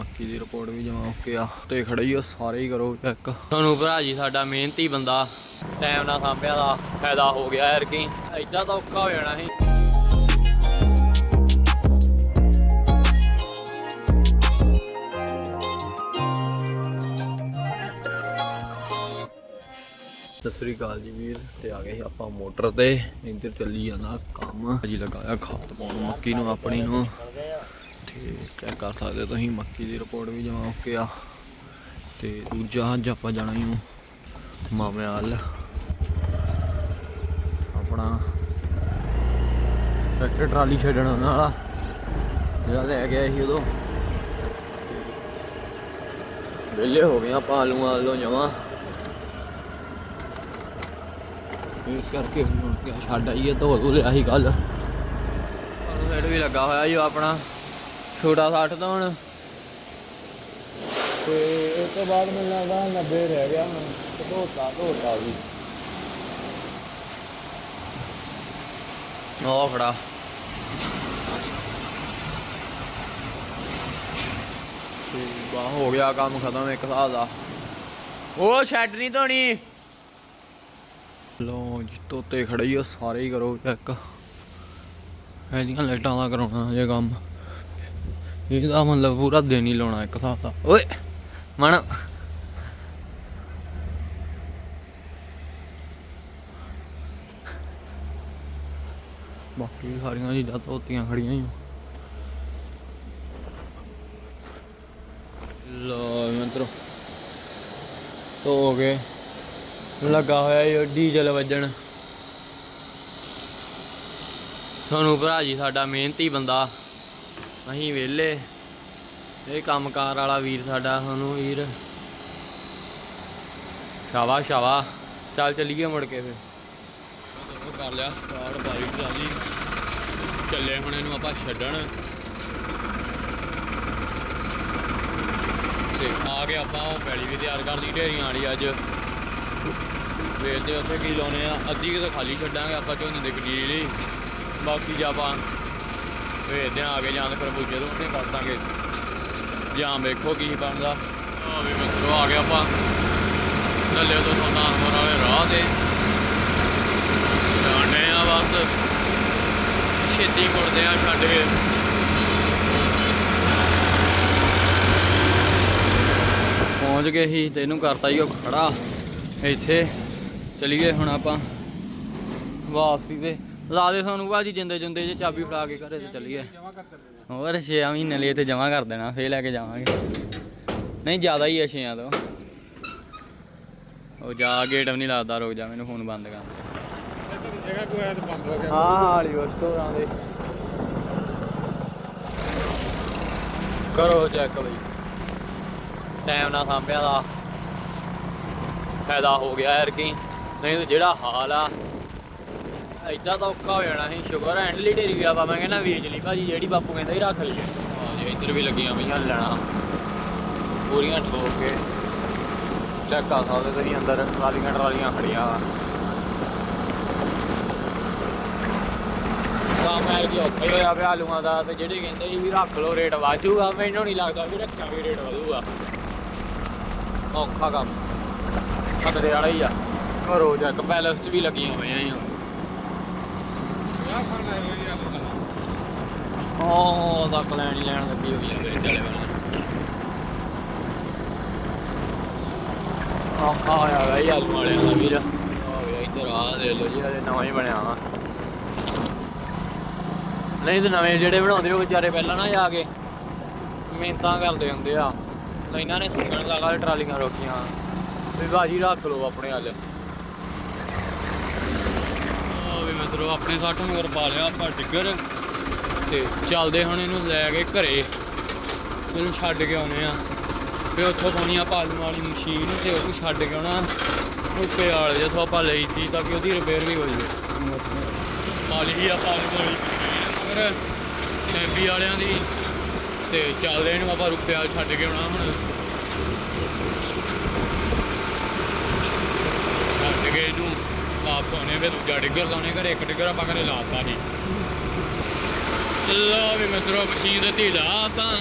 ਮੱਕੀ ਦੀ ਰਿਪੋਰਟ ਵੀ ਜਮਾ ਓਕੇ ਆ। ਤੇ ਖੜਾ ਹੀ ਆ ਸਾਰੇ ਹੀ ਕਰੋ ਚੈੱਕ ਤੁਹਾਨੂੰ ਭਰਾ ਜੀ ਸਾਡਾ ਮਿਹਨਤੀ ਬੰਦਾ। ਟਾਈਮ ਨਾਲ ਸਾਂਭਿਆ ਦਾ ਫਾਇਦਾ ਹੋ ਗਿਆ ਯਾਰ ਕੀ। ਐਡਾ ਤਾਂ ਔਖਾ ਹੋ ਜਾਣਾ ਸੀ। ਸਤਿ ਸ੍ਰੀ ਅਕਾਲ ਜੀ ਵੀਰ ਤੇ ਆ ਗਏ ਸੀ ਆਪਾਂ ਮੋਟਰ ਤੇ। ਇੱਧਰ ਚੱਲੀ ਜਾਂਦਾ ਕੰਮ। ਅਜੀ ਲਗਾਇਆ ਖਾਦ ਪਾਉਣ ਮੱਕੀ ਨੂੰ ਆਪਣੀ ਨੂੰ। ਤੇ ਚੈੱਕ ਕਰ ਸਕਦੇ ਹੋ ਤੁਸੀਂ, ਮੱਕੀ ਦੀ ਰਿਪੋਰਟ ਵੀ ਜਮਾ ਓਕੇ ਆ। ਤੇ ਦੂਜਾ ਅੱਜ ਆਪਾਂ ਜਾਣਾ ਹੀ ਮਾਮੇ ਹਾਲ ਆਪਣਾ ਟਰੈਕਟਰ ਟਰਾਲੀ ਛੱਡਣ ਉਹਨਾਂ ਵਾਲਾ। ਜਿਹੜਾ ਲੈ ਗਿਆ ਸੀ ਉਦੋਂ। ਵਿਹਲੇ ਹੋ ਗਏ ਆਪਾਂ ਆਲੂਆਂ ਆਲੂ ਜਮਾ। ਇਸ ਕਰਕੇ ਹੁਣ ਛੱਡ ਆਈਏ ਧੋ ਧੂ ਲਿਆ ਸੀ ਕੱਲ ਸਾਈਡ ਵੀ ਲੱਗਾ ਹੋਇਆ ਜੀ ਉਹ ਆਪਣਾ। ਛੋਟਾ 60 ਤੋਂ ਹੁਣ। ਤੇ ਉਸ ਤੋਂ ਬਾਅਦ ਮੈਨੂੰ ਲੱਗਦਾ 90 ਰਹਿ ਗਿਆ ਹੁਣ। ਧੋਤਾ ਧੋਤਾ ਵੀ। ਉਹ ਖੜਾ ਤੇ ਬਾ ਹੋ ਗਿਆ ਕੰਮ ਖਤਮ ਇੱਕ ਹਿਸਾਬ ਦਾ। ਉਹ ਛੱਡ ਨਹੀਂ ਧੋਣੀ। ਲੋ ਜੀ ਤੋਤੇ ਖੜੇ ਹੀ ਆ ਸਾਰੇ ਹੀ ਕਰੋ ਚੈੱਕ ਇਹਦੀਆਂ ਲਾਈਟਾਂ ਦਾ ਕਰਾਉਣਾ ਜੇ ਕੰਮ। ਇਹਦਾ ਮਤਲਬ ਪੂਰਾ ਦਿਨ ਹੀ ਲਾਉਣਾ ਇੱਕ ਹਿਸਾਬ ਦਾ ਓਏ ਮਣ ਬਾਕੀ ਸਾਰੀਆਂ ਚੀਜ਼ਾਂ ਧੋਤੀਆਂ ਖੜੀਆਂ ਹੀ ਆ। ਲੋ ਮਿੱਤਰੋ, ਧੋ ਕੇ ਲੱਗਾ ਹੋਇਆ ਇਹ ਡੀਜ਼ਲ ਵੱਜਣ। ਤੁਹਾਨੂੰ ਭਰਾ ਜੀ, ਸਾਡਾ ਮਿਹਨਤੀ ਬੰਦਾ। ਅਸੀਂ ਵਿਹਲੇ। ਇਹ ਕੰਮਕਾਰ ਵਾਲਾ ਵੀਰ ਸਾਡਾ, ਸਾਨੂੰ ਵੀਰ। ਸ਼ਾਵਾ ਸ਼ਾਵਾ ਚੱਲ ਚੱਲੀਏ ਮੁੜ ਕੇ ਫਿਰ। ਉਹ ਕਰ ਲਿਆ, ਸਟਾਰਟ ਬਾਰੀ ਟਰਾਲੀ ਚੱਲੇ ਹੁਣ ਇਹਨੂੰ ਆਪਾਂ ਛੱਡਣ। ਤੇ ਆ ਗਏ ਆਪਾਂ ਉਹ ਪੈਲੀ ਵੀ ਤਿਆਰ ਕਰ ਲਈ, ਢੇਰੀਆਂ ਵਾਲੀ ਅੱਜ। ਵੇਖਦੇ ਉੱਥੇ ਕੀ ਲਾਉਣੇ ਆ, ਅੱਧੀ ਕਿਤੇ ਖਾਲੀ ਛੱਡਾਂਗੇ ਆਪਾਂ ਝੋਨੇ ਦੇ ਕਟੀਰੀ ਲਈ। ਬਾਕੀ ਜੇ ਆਪਾਂ ਵੇਚਦੇ ਆ ਕੇ ਜਾਂ ਤਾਂ ਫਿਰ ਬੂਝੇ ਤੋਂ ਉਹਨੇ ਕਰ ਦਾਂਗੇ। ਜਾਂ ਵੇਖੋ ਕੀ ਬਣਦਾ। ਆ ਵੀ ਮਿੱਤਰੋ, ਆ ਗਿਆ ਆਪਾਂ। ਥੱਲੇ ਤੋਂ ਸੁਲਤਾਨਪੁਰ ਵਾਲੇ ਰਾਹ ਤੇ। ਜਾਣੇ ਆ ਬਸ। ਛੇਤੀ ਮੁੜਦੇ ਆ ਛੱਡ ਕੇ। ਪਹੁੰਚ ਗਏ ਸੀ, ਤੇ ਇਹਨੂੰ ਕਰਤਾ ਹੀ ਉਹ ਖੜਾ। ਇੱਥੇ ਚਲੀਏ ਹੁਣ ਆਪਾਂ। ਵਾਪਸੀ ਤੇ। ਲਾ ਦੇ ਸਾਨੂੰ ਭਾਜੀ ਜਿੰਦੇ ਜਿੰਦੇ ਜੇ ਚਾਬੀ ਫੜਾ ਕੇ ਘਰੇ ਤੇ ਚਲੀਏ। ਹੋਰ 6 ਮਹੀਨੇ ਲਈ ਤੇ ਜਮਾ ਕਰ ਦੇਣਾ ਫੇਰ ਲੈ ਕੇ ਜਾਵਾਂਗੇ। ਨਹੀਂ ਜ਼ਿਆਦਾ ਹੀ ਹੈ 6 ਤੋਂ। ਉਹ ਜਾ ਗੇਟ ਵੀ ਨਹੀਂ ਲੱਗਦਾ ਰੁਕ ਜਾ ਮੈਨੂੰ ਫੋਨ ਬੰਦ ਕਰ। ਜਗ੍ਹਾ ਕੋਈ ਐ ਤਾਂ ਬੰਦ ਹੋ ਗਿਆ ਹਾਂ ਹਾਲੀਵੁੱਡ ਸਟੋਰਾਂ ਦੇ। ਕਰੋ ਚੈੱਕ ਬਈ। ਟਾਈਮ ਨਾਲ ਸਾਂਭਿਆ ਦਾ। ਫਾਇਦਾ ਹੋ ਗਿਆ ਯਾਰ ਕੀ। ਨਹੀਂ ਤਾਂ ਜਿਹੜਾ ਹਾਲ ਆ ਐਡਾ ਤਾਂ ਔਖਾ ਹੋ ਜਾਣਾ ਸੀ ਸ਼ੁਗਰ ਐਂਡ ਲਈ ਢੇਰੀ ਗਿਆ ਵਾ ਮੈਂ ਕਹਿੰਦਾ ਵੇਚ ਲਈ। ਭਾਜੀ, ਜਿਹੜੀ ਬਾਪੂ ਕਹਿੰਦਾ ਹੀ ਰੱਖ ਲਈਏ। ਹਾਂ ਇੱਧਰ ਵੀ ਲੱਗੀਆਂ ਪਈਆਂ ਲੈਣਾ ਪੂਰੀਆਂ ਠੋਕ ਕੇ ਚੈੱਕ ਕਰ ਸਕਦੇ ਤੁਸੀਂ, ਅੰਦਰ ਟਰਾਲੀਆਂ ਟਰਾਲੀਆਂ ਖੜੀਆਂ। ਵਾ ਕੰਮ ਹੈ ਕਿ ਹੋਇਆ ਪਿਆ ਆਲੂਆਂ ਦਾ, ਤੇ ਜਿਹੜੇ ਕਹਿੰਦੇ ਸੀ ਵੀ ਰੱਖ ਲਓ, ਰੇਟ ਵਾਜੂਗਾ ਮੈਨੂੰ ਨਹੀਂ ਲੱਗਦਾ ਵੀ ਰੱਖਿਆ ਵੀ ਰੇਟ ਵਧੂਗਾ। ਔਖਾ ਕੰਮ। ਖਤਰੇ ਵਾਲਾ ਹੀ ਆ। ਘਰੋਂ ਜਾ ਕੇ ਪੈਲਸ 'ਚ ਵੀ ਲੱਗੀਆਂ ਹੋਈਆਂ ਆ। ਉਹ ਤੱਕ ਲੈਣ ਹੀ ਲੈਣ ਲੱਗੀ ਹੋਈ ਆ। ਮੇਰੇ ਚਲੇ ਵਾਲਾ ਔਖਾ ਹੋਇਆ ਬਈ ਆਲੂ ਵਾਲਿਆਂ ਦਾ ਵੀਰ। ਇੱਧਰ ਆ ਦੇ ਲੋ ਜੀ ਹਲੇ ਨਵਾਂ ਹੀ ਬਣਿਆ ਵਾ। ਨਹੀਂ ਤੇ ਨਵੇਂ ਜਿਹੜੇ ਬਣਾਉਂਦੇ, ਉਹ ਵਿਚਾਰੇ ਪਹਿਲਾਂ ਨਾ ਜਾ ਕੇ ਮਿਹਨਤਾਂ ਕਰਦੇ ਹੁੰਦੇ ਆ। ਇਹਨਾਂ ਨੇ ਸੰਗਣ ਲਗਾ ਟਰਾਲੀਆਂ ਰੋਕੀਆਂ। ਵੀ ਬਾਜੀ ਰੱਖ ਲਓ ਆਪਣੇ ਹੱਲ ਆ ਵੀ ਆਪਣੇ 60 ਮਗਰ ਪਾ ਲਿਆ ਆਪਾਂ ਡਿੱਗਰ ਤੇ ਚੱਲਦੇ ਹੁਣ ਇਹਨੂੰ ਲੈ ਕੇ ਘਰੇ। ਇਹਨੂੰ ਛੱਡ ਕੇ ਆਉਣੇ ਆ। ਫਿਰ ਉੱਥੋਂ ਪਾਉਣੀ ਆ ਪਾਲਣ ਵਾਲੀ ਮਸ਼ੀਨ ਤੇ ਉਹਨੂੰ ਛੱਡ ਕੇ ਆਉਣਾ। ਉੱਤੇ ਵਾਲੇ ਜਿੱਥੋਂ ਆਪਾਂ ਲਈ ਸੀ ਤਾਂ ਕਿ ਉਹਦੀ ਰਿਪੇਅਰ ਵੀ ਹੋ ਜਾਵੇ। ਪਾਲੀ ਹੀ ਆ ਪਾਲਣ ਵਾਲੀ ਮਸ਼ੀਨ। ਮਗਰ ਟੈਂਪੀ ਵਾਲਿਆਂ ਦੀ ਤੇ ਚੱਲਦੇ ਇਹਨੂੰ ਆਪਾਂ ਰੁਪਿਆ ਛੱਡ ਕੇ ਆਉਣਾ ਹੁਣ। ਛੱਡ ਕੇ ਇਹਨੂੰ ਵਾਪਸ ਆਉਣੇ ਫਿਰ ਦੂਜਾ ਡਿੱਗਰ ਲਾਉਣੇ ਘਰੇ, ਇੱਕ ਡਿੱਗਰ ਆਪਾਂ ਘਰੇ ਲਾਤਾ ਸੀ ਲੋ ਵੀ ਮਿੱਤਰੋ, ਮਸ਼ੀਨ ਤੇ ਢੀਲਾ ਆਪਾਂ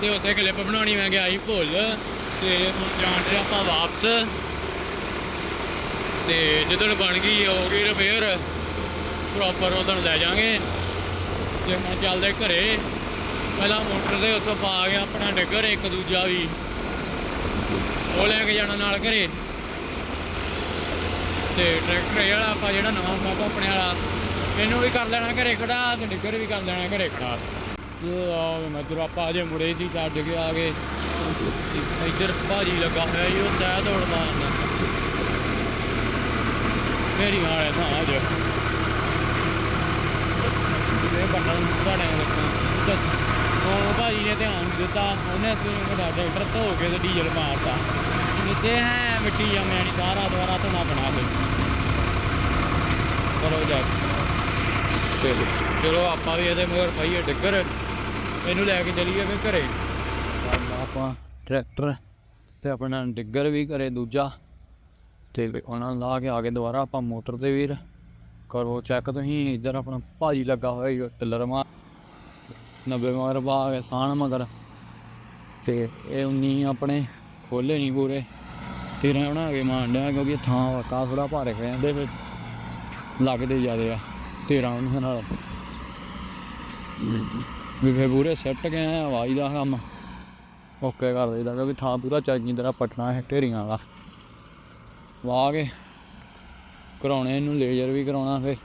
ਤੇ ਉੱਥੇ ਕਲਿੱਪ ਬਣਾਉਣੀ, ਮੈਂ ਗਿਆ ਸੀ ਭੁੱਲ। ਤੇ ਹੁਣ ਜਾਣ ਤੇ ਆਪਾਂ ਵਾਪਸ। ਤੇ ਜਦੋਂ ਬਣ ਗਈ ਹੋ ਗਈ ਰਿਪੇਅਰ ਪ੍ਰੋਪਰ ਉਦੋਂ ਲੈ ਜਾਾਂਗੇ ਤੇ ਮੈਂ ਚੱਲਦੇ ਘਰੇ। ਪਹਿਲਾਂ ਮੋਟਰ ਦੇ ਉੱਥੋਂ ਪਾ ਗਿਆ ਆਪਣਾ ਡਿੱਗਰ, ਇੱਕ ਦੂਜਾ ਵੀ। ਉਹ ਲੈ ਕੇ ਜਾਣਾ ਨਾਲ ਘਰੇ। ਤੇ ਟਰੈਕਟਰ ਇਹ ਵਾਲਾ ਆਪਾਂ ਜਿਹੜਾ ਨਵਾਂ ਪਾਪਾ ਆਪਣੇ ਵਾਲਾ, ਇਹਨੂੰ ਵੀ ਕਰ ਲੈਣਾ ਘਰੇ ਖੜਾ ਤੇ ਡਿੱਗਰ ਵੀ ਕਰ ਲੈਣਾ ਘਰੇ ਖੜਾ। ਇਹ ਆਪਾਂ ਅਜੇ ਮੁੜੇ ਸੀ, ਛੱਡ ਕੇ ਆ ਗਏ। ਇੱਧਰ ਭਾਜੀ ਲੱਗਾ ਹੋਇਆ ਜੀ, ਉਹ ਤੈ ਦੌੜ ਮਾਰਦਾ ਮੇਰੀ ਹਾਲੇ ਤਾਂ ਅੱਜ ਇਹ ਬੰਦਾ ਤੁਹਾਡੇ ਦੇਖਣਾ ਉਹ ਭਾਜੀ ਨੇ ਧਿਆਨ ਦਿੱਤਾ, ਉਹਨੇ ਤੇ ਵੱਡਾ ਟਰੈਕਟਰ ਧੋ ਕੇ ਤੇ ਡੀਜ਼ਲ ਮਾਰਤਾ। ਨਿੱਤੇ ਹੈ, ਮਿੱਟੀ ਜਮਿਆ ਨਹੀਂ ਸਾਰਾ ਦੁਆਰਾ ਧੋਣਾ ਬਣਾ ਦੇ ਕਰੋ ਜਾ। ਤੇ ਚਲੋ, ਆਪਾਂ ਵੀ ਇਹਦੇ ਮਗਰ ਪਈਏ ਡਿੱਗਰ। ਇਹਨੂੰ ਲੈ ਕੇ ਚਲੀਏ ਫਿਰ ਘਰੇ। ਆਪਾਂ ਟਰੈਕਟਰ ਤੇ ਆਪਣਾ ਡਿੱਗਰ ਵੀ ਘਰੇ ਦੂਜਾ ਤੇ ਉਹਨਾਂ ਨੂੰ ਲਾ ਕੇ ਆ ਕੇ ਦੁਬਾਰਾ। ਆਪਾਂ ਮੋਟਰ ਤੇ ਵੀਰ। ਕਰੋ ਚੈੱਕ ਤੁਸੀਂ, ਇੱਧਰ ਆਪਣਾ ਭਾਜੀ ਲੱਗਾ ਹੋਇਆ ਜੀ, ਟਿੱਲਰ 90 ਮਗਰ ਪਾ ਕੇ ਸਾਣ ਮਗਰ। ਤੇ ਇਹ 19 ਆਪਣੇ ਖੋਲੇ ਨਹੀਂ ਪੂਰੇ। 13 ਬਣਾ ਕੇ ਮਾਰਨ ਡਿਆ ਕਿਉਂਕਿ ਥਾਂ ਵਾਕਾ ਥੋੜਾ ਭਾਰੇ ਹੋਏ ਜਾਂਦੇ ਫਿਰ ਲੱਗਦੇ ਜ਼ਿਆਦੇ ਆ 13 ਉਹਨਾਂ ਨਾਲ। ਵੀ ਫਿਰ ਪੂਰੇ ਸੈੱਟ ਗਏ ਆ ਆਵਾਜ਼ ਦਾ ਕੰਮ। ਓਕੇ ਕਰ ਦੇਈਦਾ ਕਿਉਂਕਿ ਥਾਂ ਪੂਰਾ ਚਾਹੀਦੀ ਤਰ੍ਹਾਂ ਪਟਣਾ ਹੈ ਢੇਰੀਆਂ ਵਾਲਾ। ਵਾਹ ਕੇ ਕਰਾਉਣੇ ਇਹਨੂੰ ਲੇਜ਼ਰ ਵੀ ਕਰਾਉਣਾ ਫੇ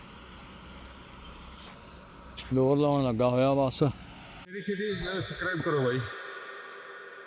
ਲੋਰ ਲਾਉਣ ਲੱਗਾ ਹੋਇਆ ਬਸ। ਮੇਰੀ ਸਿਟੀ ਸਬਸਕ੍ਰਾਈਬ ਕਰੋ ਭਾਈ